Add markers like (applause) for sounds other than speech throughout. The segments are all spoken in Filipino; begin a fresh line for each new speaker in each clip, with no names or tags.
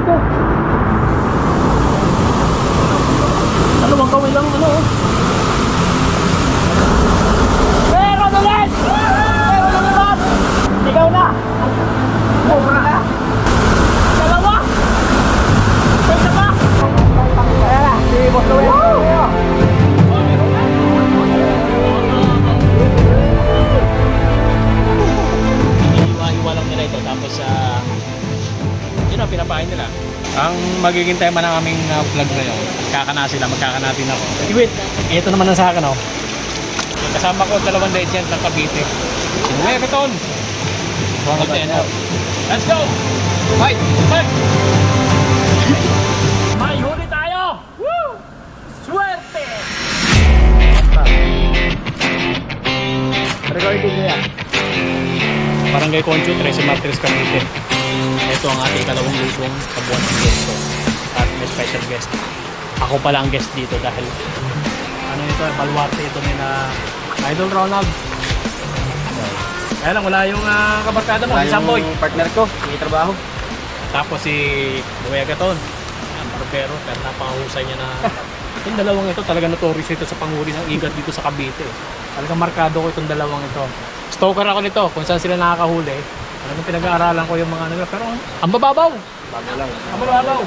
dito. Ang pinapain nila. Ang magiging tema ng aming uh, vlog ngayon, magkakana sila, magkakanatin ako. Wait, ito naman ang sa akin oh. Kasama ko dalawang legend ng Cavite. Si Eno. Let's go! Fight! Fight! (laughs) May huli tayo! Woo! Swerte! Recording niya. Barangay Concho, Trece Martires, Cavite. Ito ang ating kalawang lusong kabuuan ng guest ko. At may special guest. Ako pala ang guest dito dahil ano ito, baluarte ito ni na Idol Ronald. Kaya lang, wala yung uh, kabarkada mo, si Samboy.
partner ko, may trabaho.
Tapos si Buya Gaton. Yan, barbero. Pero napakahusay niya na... (laughs) Yung dalawang ito, talaga notorious ito sa panghuli ng igat dito sa Cavite. Talagang markado ko itong dalawang ito. Stalker ako nito, kung saan sila nakakahuli. Talagang pinag-aaralan ko yung mga ano. Pero ang bababaw!
Bago lang.
Ang bababaw!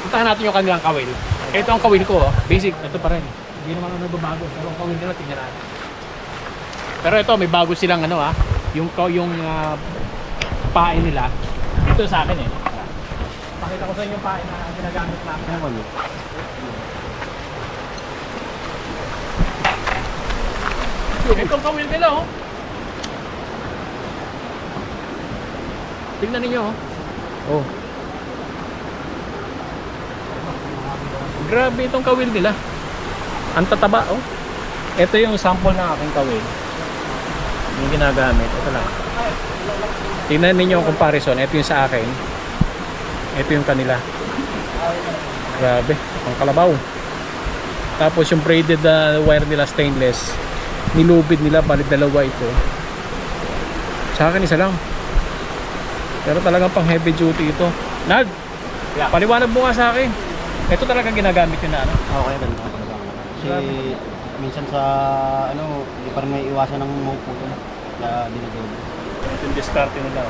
Puntahan natin yung kanilang kawil. Ito ang kawil ko, oh. basic. Ito pa rin. Hindi naman ano babago. Pero ang kawil nila, tingnan natin. Pero ito, may bago silang ano ah. Yung, yung ah, pain nila. Ito sa akin eh. Pakita ko sa inyo yung pain na ginagamit namin.
Ano kami?
Ito ang kawil nila oh. Tingnan ninyo oh.
Oh.
Grabe itong kawil nila. Ang tataba oh. Ito yung sample ng aking kawil. Yung ginagamit. Ito lang. Tingnan ninyo ang comparison. Ito yung sa akin. Ito yung kanila. Grabe. Ang kalabaw. Tapos yung braided uh, wire nila stainless. Nilubid nila. Balik dalawa ito. Sa akin isa lang. Pero talagang pang heavy duty ito. Nag!
Yeah.
Paliwanag mo nga sa akin. Ito talaga ginagamit yun na ano.
Okay, ganda talaga. Kasi minsan sa ano, hindi pa rin may iwasan ng mauputol na dinadobo.
Ito yung discarte nila.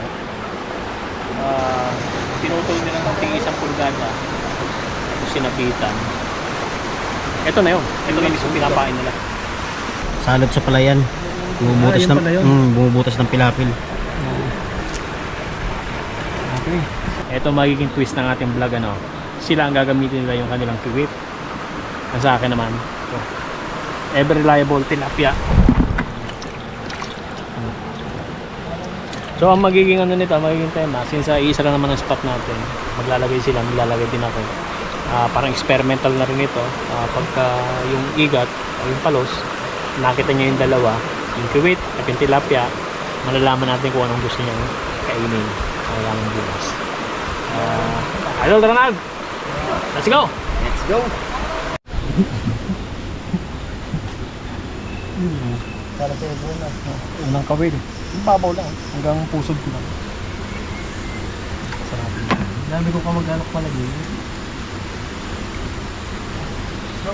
Ah, pinutol nila ng tingin isang pulgada. Tapos sinabitan. Ito na yun. Ito na mismo pinapain nila.
Salad sa palayan. Bumubutas
Ah,
ng mm, bumubutas ng pilapil.
Okay. Ito magiging twist ng ating vlog ano. Sila ang gagamitin nila yung kanilang kiwit. Ang sa akin naman, ito. Ever reliable tilapia. So ang magiging ano nito, magiging tema, since uh, isa lang naman ang spot natin, maglalagay sila, maglalagay din ako. Ah, parang experimental na rin ito. Ah, pagka yung igat yung palos, nakita niya yung dalawa, yung kiwit at yung tilapia, malalaman natin kung anong gusto niyang kainin. Malalaman bukas. Ah, Idol Ronald! Let's go!
Let's go! Para sa ibo na.
Unang kawil. Babaw lang. Hanggang pusod ko lang. Sarap. Dami ko ka mag-alok palagi. So.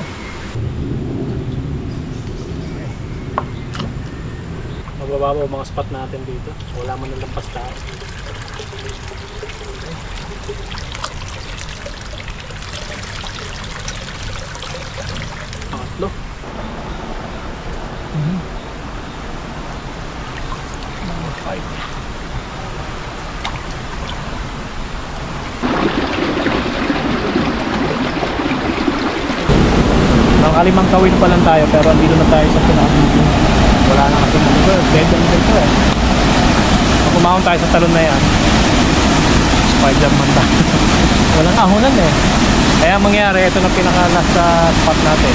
Magbababaw mga spot natin dito. Wala man ng Pangatlo. Five. Nakalimang kawin pa lang tayo pero andito na tayo sa Pinas. Wala na kasi mga ito. Dead end dito eh. Pag umahon tayo sa talon na yan, Spider-Man tayo. (laughs) Walang ahonan eh. Kaya ang mangyari, ito na pinaka last uh, spot natin.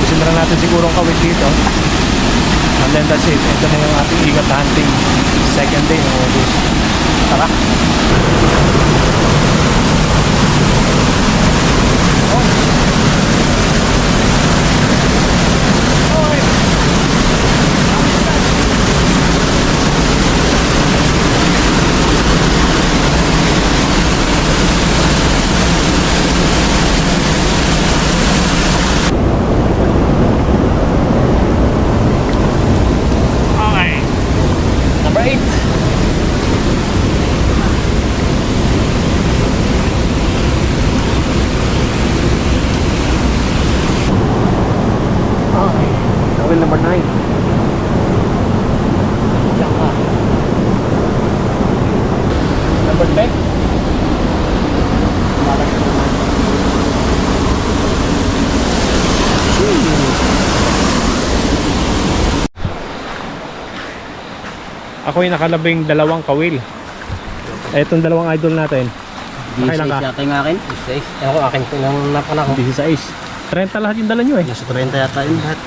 Gusto na natin siguro ang kawin dito. And then that's it. Ito na yung ating igat hunting. Second day ng August. Tara! Ako yung nakalabing dalawang kawil. Etong dalawang idol natin. Okay lang ka?
yata yung akin. 16. Ako akin ko nang napanak ko.
16. 30 lahat yung dala nyo eh.
Nasa 30 yata yung lahat.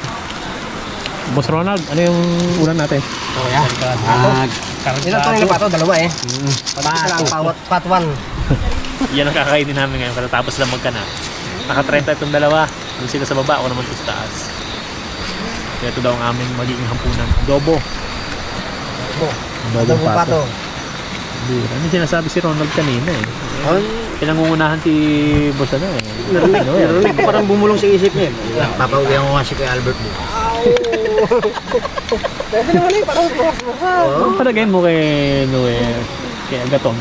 Boss Ronald, ano yung ulan natin?
Oh, yeah. Nag... Ilan tayo na pa ito? Dalawa eh. Pat lang, pawat pat one. (laughs)
Yan ang kakainin namin ngayon katatapos lang magkana. Naka 30 itong dalawa. Yung sila sa baba, ako naman ito sa taas. Kaya ito daw ang aming magiging hampunan. Adobo.
Adobo pato.
Bira. Ano sinasabi si Ronald kanina eh.
Ay,
Pinangungunahan si Boss ano eh.
narinig,
Ano eh.
narinig ko parang bumulong sa isip niya. Papauwi ako nga si Kuya Albert mo. Pwede naman eh, parang bukas-bukas.
Ang palagay mo kay Noe, kay Agaton?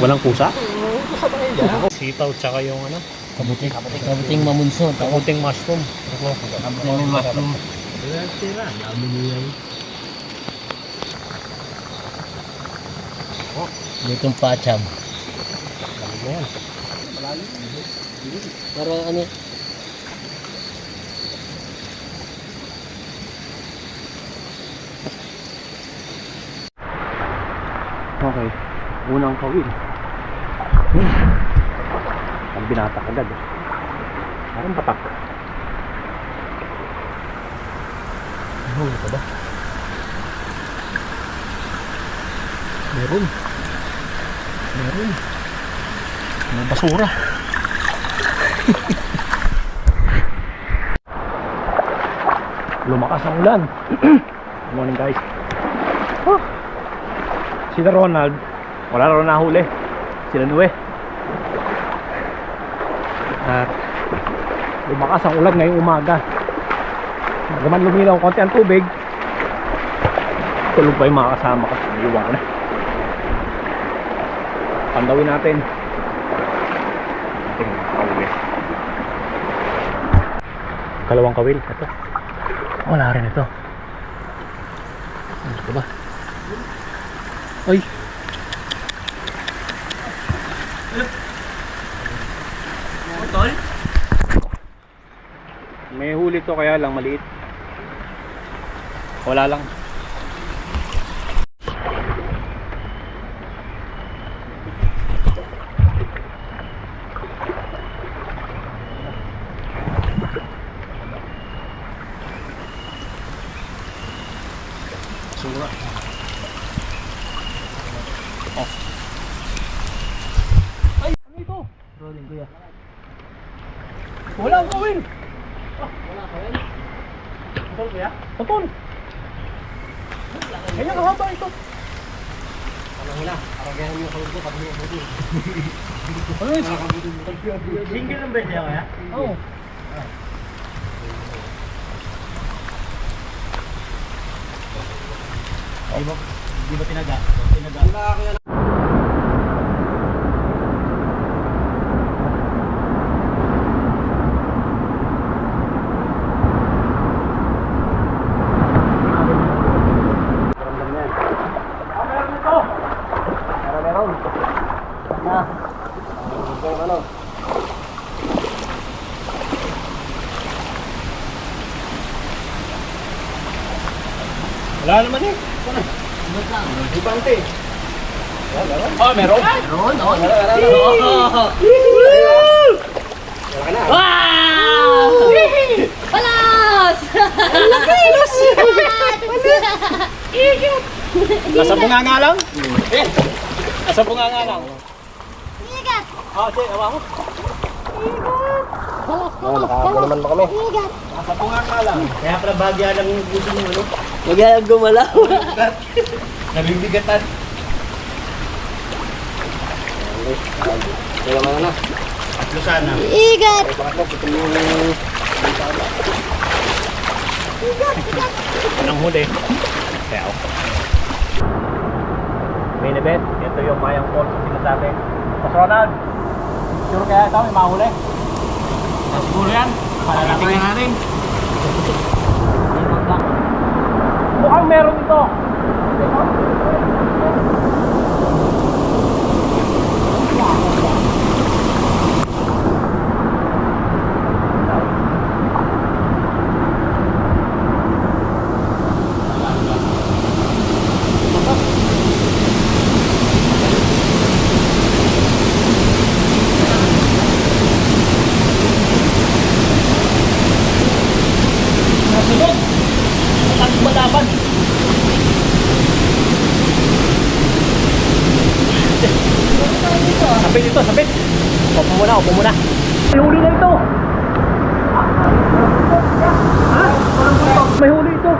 Walang pusa? Sitaw tsaka yung ano?
Kabuting, kabuting. Kabuting mamunso.
Kamuting mushroom.
Kabuting mushroom. Ditong pacham. Para ano?
Okay. Unang kawil. Hmm. Ang binatak agad. Parang batak. Ano ito ba? Meron. Meron. May basura. (laughs) Lumakas ang ulan. (clears throat) Good morning guys. Huh. Sila Ronald, wala raw nahuli. Sila Nue. At lumakas ang ulan ngayong umaga. Nagaman luminaw konti ang tubig. Tulog pa yung mga kasama ko. Iwan na. Pandawin natin. Ating kawil. Kalawang kawil. Ito. Wala rin ito. Ano ba? Ay. May huli to kaya lang maliit. Wala lang. Sura. Ano ito?
Rolling kuya.
Wala ang kawin.
Wala ka yun?
Totoo kuya? Totoo. Ganyan kahaba ito.
Ano na? Parang ganyan yung kawin ko pag may buti.
Ano yun?
Single ang bed niya kaya?
Oo.
Di ba, di ba tinaga? Tinaga. Wala ako yan.
Meron ito.
Meron meron. Na. Yung ano?
Wala naman eh.
Ibante.
Oh, meron?
Meron, oh. Meron, meron.
Wow! Palas!
Nasa bunga nga lang? Eh. Nasa bunga nga lang. Ah, sige, awa ko.
Oh, nakakago naman ba kami?
Nasa bunga nga lang.
Kaya pala bagya lang yung gusto niyo, ano?
Huwag yan gumalaw.
Nabibigatan. Kaya mga na. Atlo sana.
Igat!
Anong huli? Kaya ako. Main event. Ito yung Mayang Falls na sinasabi. Mas Ronald, sure kaya ito may mahuli? Ah, siguro yan. Palalating na natin. Mukhang meron ito. Ito, sabit. Upo muna, upo muna. May huli na ito. Ha? May huli ito.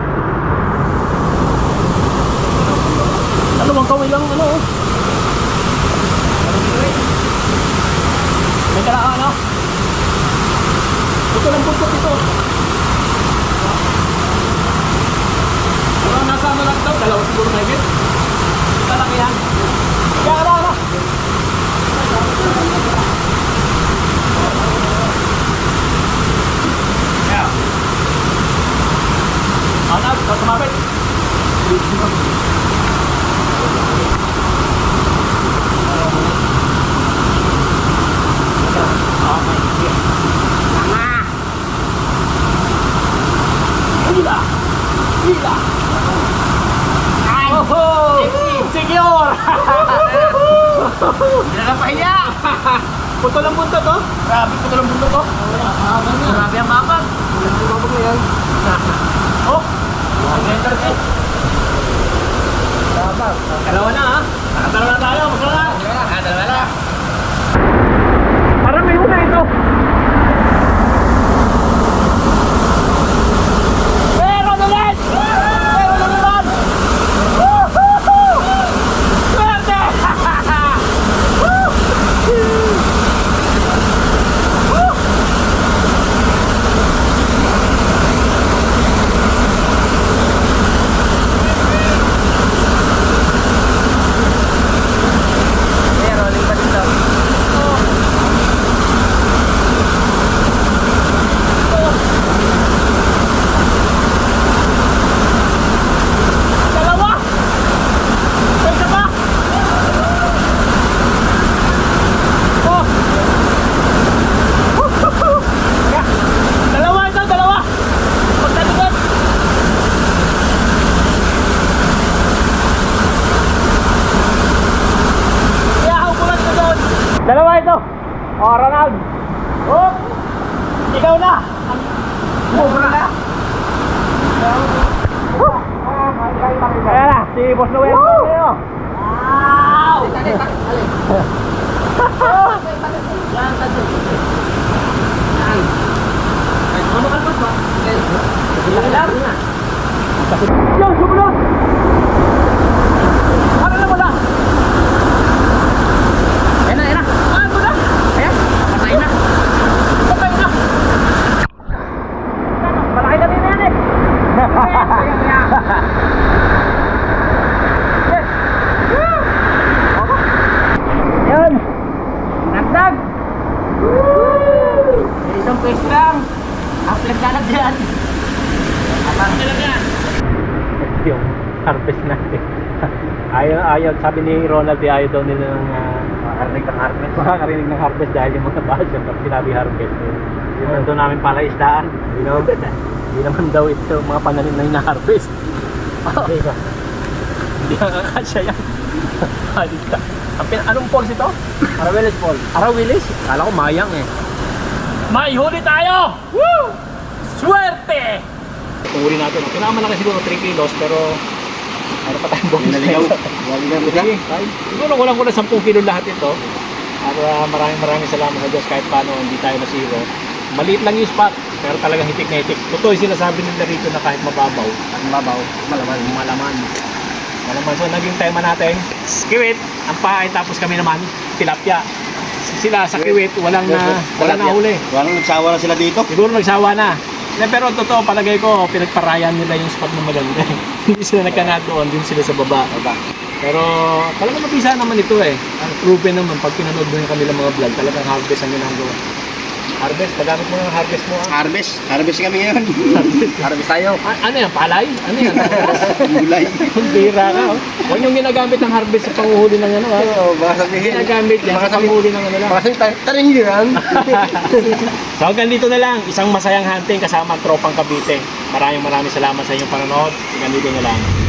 Dalawang kawil lang, ano oh. May kalaan, ano? Ito lang buntot ito. Pero nasa ano lang ito? Dalawa siguro may git. Kalaki yan. Kaya ano, ano? Yeah. Ano, ito tumapit. Okay, sige. Tama! Hila! Hila! Oho! Secure! Hindi na pahiya! Puto lang punto to? Grabe, puto lang punto to? Grabe ang mapag! (laughs) Mapag na yan. Oh! Dalawa na ha? Dalawa na tayo, magkala! Dalawa na! Parang may una ito! Meron ulit! Meron ulit! Woohoo! Swerte! Woo! Woo! Meron pa dito. Dalawa! May isa pa! Oh! Woohoo! Yeah. Dalawa ito, dalawa! Pagtalikod! Kaya ako pulat ko doon! Dalawa ito! Oh, Ronald! Oh! Ikaw na! Mubra na! Ayan na, si Boss Noel. Woo! Wow! (laughs) (laughs) Yo, sumunod! Ano na wala? Ayan na, ayan na. Ano mo na? Ayan, patay na. Patay na. Malaki na rin yan eh. Yan. Nagdag. Isang pwesto lang. Ang pinagdalag dyan. Ang pinagdalag dyan. Yung harvest natin. Ayaw, sabi ni Ronald, eh, ayaw daw nila ng uh, makakarinig ng harvest. Makakarinig ng harvest dahil yung mga basyo pag sinabi harvest. Yun ang doon namin pala isdaan. You know? (laughs) Hindi naman daw ito mga pananim na ina-harvest. Hindi ka. Hindi ka kakasya yan. Halit ka. Ang pin- anong falls ito?
Araweles Paul.
Arawilis? Kala ko mayang eh. May huli tayo! Woo! Swerte! Huli natin, pinakamalaki siguro 3 kilos pero ano pa tayong bonus
Naligaw. Naligaw mo
tayo. Siguro kulang kulang 10 kilo lahat ito. At uh, maraming maraming salamat sa Diyos kahit paano hindi tayo na zero. Maliit lang yung spot pero talagang hitik na hitik. Totoo yung sinasabi nila rito na kahit mababaw,
At mabaw. Malaman.
malaman. Malaman. So naging tema natin, kiwit, ang paay tapos kami naman, tilapia. Sila sa kiwit, walang na, walang na huli.
Walang nagsawa na sila dito.
Siguro nagsawa na. Eh, pero totoo, palagay ko, pinagparayan nila yung spot na maganda. (laughs) Hindi sila nagkanat doon, din sila sa baba.
Baba.
Pero talagang mabisa naman ito eh. Ang proven naman, pag pinanood mo yung kanilang mga vlog, talagang harvest ang ginagawa. Harvest, pagamit mo ng harvest mo ah.
Harvest. Harvest kami ngayon. Harvest tayo.
A- ano yan, palay? Ano yan? (laughs)
Gulay.
Bira ka oh. Huwag yung ginagamit ng harvest sa panguhuli ng ano ah.
Oo, baka sabihin.
Ginagamit yan sa panguhuli ng ano lang.
Baka sabihin, taring yan. (laughs)
so hanggang dito na lang, isang masayang hunting kasama ang tropang Cavite. Maraming maraming salamat sa inyong panonood. Hanggang dito na lang.